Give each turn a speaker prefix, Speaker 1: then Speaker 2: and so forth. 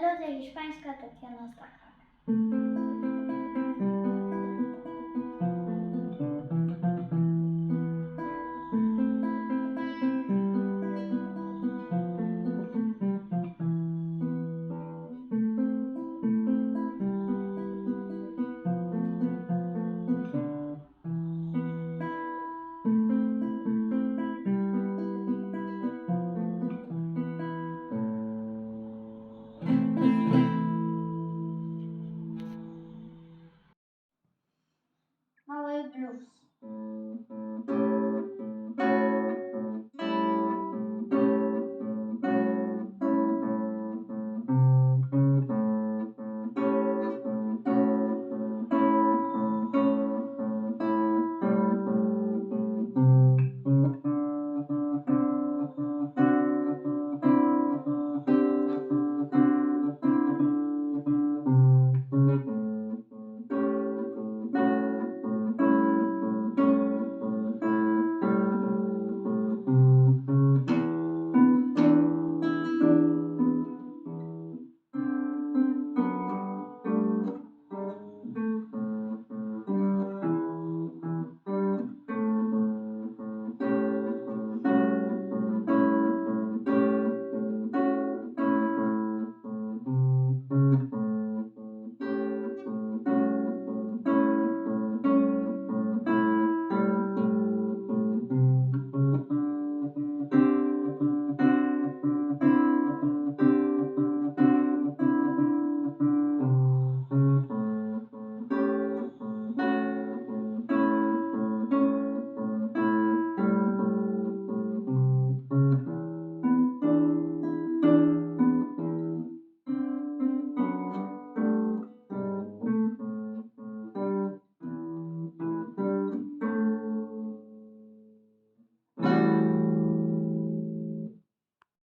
Speaker 1: Melodia hiszpańska Tatiana Stachak. Deus.